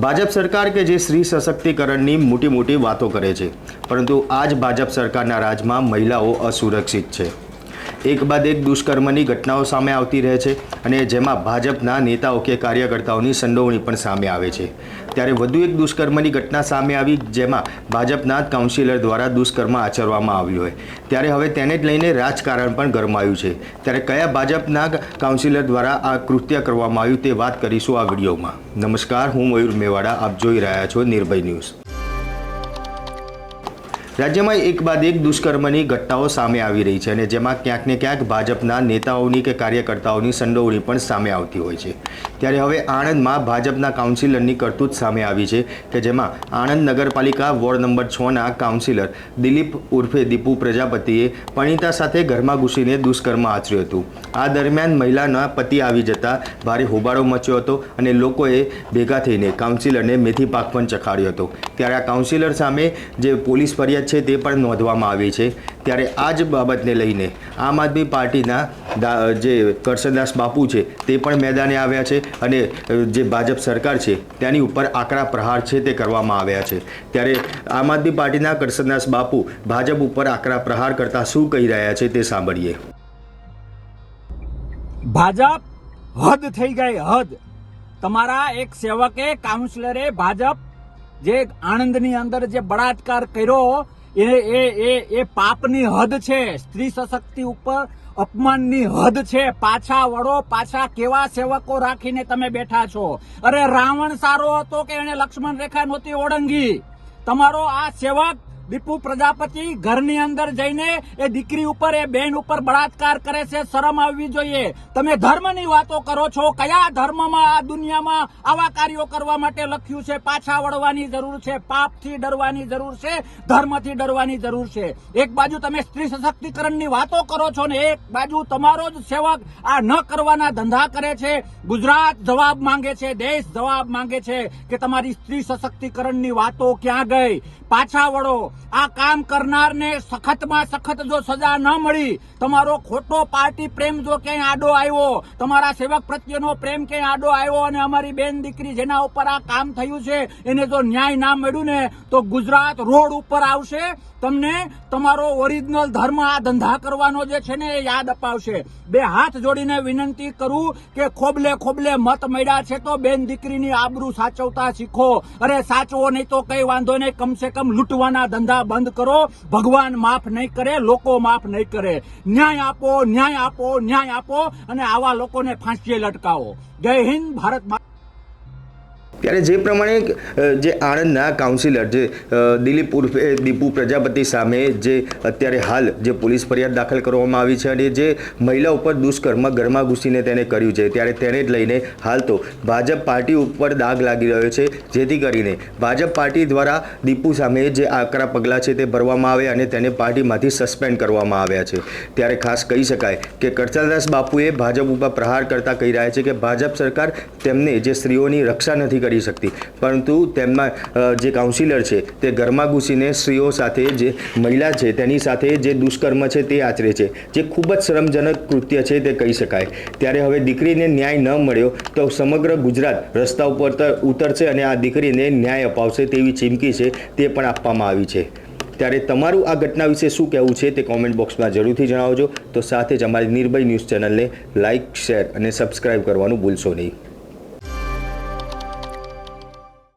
ભાજપ સરકાર કે જે સ્ત્રી સશક્તિકરણની મોટી મોટી વાતો કરે છે? પરંતુ આજ ભાજપ સરકારના રાજમાં મહિલાઓ અસુરક્ષિત છે. એક બાદ એક દુષ્કર્મની ઘટનાઓ સામે આવતી રહે છે અને જેમાં ભાજપના નેતાઓ કે કાર્યકર્તાઓની સંડોવણી પણ સામે આવે છે. ત્યારે વધુ એક દુષ્કર્મની ઘટના સામે આવી જેમાં ભાજપના જ કાઉન્સિલર દ્વારા દુષ્કર્મ આચરવામાં આવ્યું હોય. ત્યારે હવે તેને જ લઈને રાજકારણ પણ ગરમાયું છે. ત્યારે કયા ભાજપના કાઉન્સિલર દ્વારા આ કૃત્ય કરવામાં આવ્યું તે વાત કરીશું આ વિડીયોમાં. નમસ્કાર, હું મયુર મેવાડા. આપ જોઈ રહ્યા છો નિર્ભય ન્યૂઝ. રાજ્યમાં એક બાદ એક દુષ્કર્મની ઘટનાઓ સામે આવી રહી છે અને જેમાં ક્યાંક ને ક્યાંક ભાજપના નેતાઓની કે કાર્યકર્તાઓની સંડોવણી પણ સામે આવતી હોય છે. ત્યારે હવે આણંદમાં ભાજપના કાઉન્સિલરની કરતૂત સામે આવી છે કે જેમાં આણંદ નગરપાલિકા વોર્ડ નંબર છના કાઉન્સિલર દિલીપ ઉર્ફે દીપુ પ્રજાપતિએ પણિતા સાથે ઘરમાં ઘૂસીને દુષ્કર્મ આચર્યું હતું. આ દરમિયાન મહિલાના પતિ આવી જતા ભારે હોબાળો મચ્યો હતો અને લોકોએ ભેગા થઈને કાઉન્સિલરને મેથી પાક પણ ચખાડ્યો હતો. ત્યારે આ કાઉન્સિલર સામે જે પોલીસ ફરિયાદ છે તે પણ નોંધવામાં આવી છે. ત્યારે આ જ બાબતને લઈને આમ આદમી પાર્ટીના જે કરશનદાસ બાપુ છે તે પણ મેદાને આવ્યા છે અને જે ભાજપ સરકાર છે તેની ઉપર આકરા પ્રહાર છે તે કરવામાં આવ્યા છે. ત્યારે આમ આદમી પાર્ટીના કરશનદાસ બાપુ ભાજપ ઉપર આકરા પ્રહાર કરતા શું કહી રહ્યા છે તે સાંભળીએ. ભાજપ હદ થઈ ગઈ, હદ. તમારા એક સેવકે કાઉન્સિલરે ભાજપ જે આણંદની અંદર જે બળાત્કાર કર્યો એ એ એ એ પાપની હદ છે. સ્ત્રી સશક્તિ ઉપર અપમાનની હદ છે. પાછા વળો, પાછા કેવા સેવકો રાખીને તમે બેઠા છો? અરે રાવણ સારો હતો કે એને લક્ષ્મણ રેખા નહોતી ઓળંગી? તમારો આ સેવક દીપુ પ્રજાપતિ ઘરની અંદર જઈને એ દીકરી ઉપર, એ બેન ઉપર બળાત્કાર કરે છે, શરમ આવવી જોઈએ. તમે ધર્મની વાતો કરો છો, કયા ધર્મમાં આ દુનિયામાં આવા કાર્યો કરવા માટે લખ્યું છે? પાછા વળવાની જરૂર છે, પાપથી ડરવાની જરૂર છે, ધર્મથી ડરવાની જરૂર છે. એક બાજુ તમે સ્ત્રી સશક્તિકરણની વાતો કરો છો ને, એક બાજુ તમારો જ સેવક આ ન કરવાના ધંધા કરે છે. ગુજરાત જવાબ માંગે છે, દેશ જવાબ માંગે છે કે તમારી સ્ત્રી સશક્તિકરણની વાતો ક્યાં ગઈ? પાછા વળો. આ કામ કરનારને સખતમાં સખત જો સજા ન મળી, તમારો ખોટો પાર્ટી પ્રેમ જો ક્યાંય આડો આવ્યો, તમારા સેવક પ્રત્યેનો પ્રેમ ક્યાંય આડો આવ્યો અને અમારી બેન દીકરી જેના ઉપર આ કામ થયું છે, એને જો ન્યાય ના મળ્યું ને, તો ગુજરાત રોડ ઉપર આવશે, તમને તમારો ઓરિજિનલ ધર્મ આ ધંધા કરવાનો જે છે ને એ યાદ અપાવશે. બે હાથ જોડીને વિનંતી કરું કે ખોબલે ખોબલે મત મળ્યા છે તો બેન દીકરીની આબરૂ સાચવતા શીખો. અરે સાચવો નહીં તો કઈ વાંધો નહીં, કમસે કમ લૂંટવાના ધંધા બંધ કરો, ભગવાન માફ નહીં કરે, લોકો માફ નહીં કરે. ન્યાય આપો ન્યાય આપો ન્યાય આપો અને આવા લોકોને ફાંસીએ લટકાવો. જય હિન્દ, ભારત મા- ત્યારે જે પ્રમાણે જે આણંદના કાઉન્સિલર જે દિલીપ ઉર્ફે દીપુ પ્રજાપતિ સામે જે અત્યારે હાલ જે પોલીસ ફરિયાદ દાખલ કરવામાં આવી છે અને જે મહિલા ઉપર દુષ્કર્મ ઘરમાં ઘૂસીને તેને કર્યું છે, ત્યારે તેને જ લઈને હાલ તો ભાજપ પાર્ટી ઉપર દાગ લાગી રહ્યો છે. જેથી કરીને ભાજપ પાર્ટી દ્વારા દીપુ સામે જે આકરા પગલાં છે તે ભરવામાં આવે અને તેને પાર્ટીમાંથી સસ્પેન્ડ કરવામાં આવ્યા છે. ત્યારે ખાસ કહી શકાય કે કરચલદાસ બાપુએ ભાજપ ઉપર પ્રહાર કરતા કહી રહ્યા છે કે ભાજપ સરકાર તેમને જે સ્ત્રીઓની રક્ષા નથી કરી શકતી. પરંતુ તેમના જે કાઉન્સિલર છે, તે ઘરમાં ઘૂસીને સ્ત્રીઓ સાથે જે મહિલા છે, તેની સાથે જે દુષ્કર્મ છે, તે આચરે છે. જે ખૂબ જ શરમજનક કૃત્ય છે, તે કહી શકાય. ત્યારે હવે દીકરીને ન્યાય ન મળ્યો, તો સમગ્ર ગુજરાત રસ્તા ઉપર ઉતરશે અને આ દીકરીને ન્યાય અપાવશે તેવી ચીમકી છે, તે પણ આપવામાં આવી છે. ત્યારે તમારું આ ઘટના વિશે શું કહેવું છે, તે કોમેન્ટ બોક્સમાં જરૂરથી જણાવજો. તો સાથે જ અમારી નિર્ભય ન્યૂઝ ચેનલને લાઇક શેર અને સબસ્ક્રાઇબ કરવાનું ભૂલશો નહીં.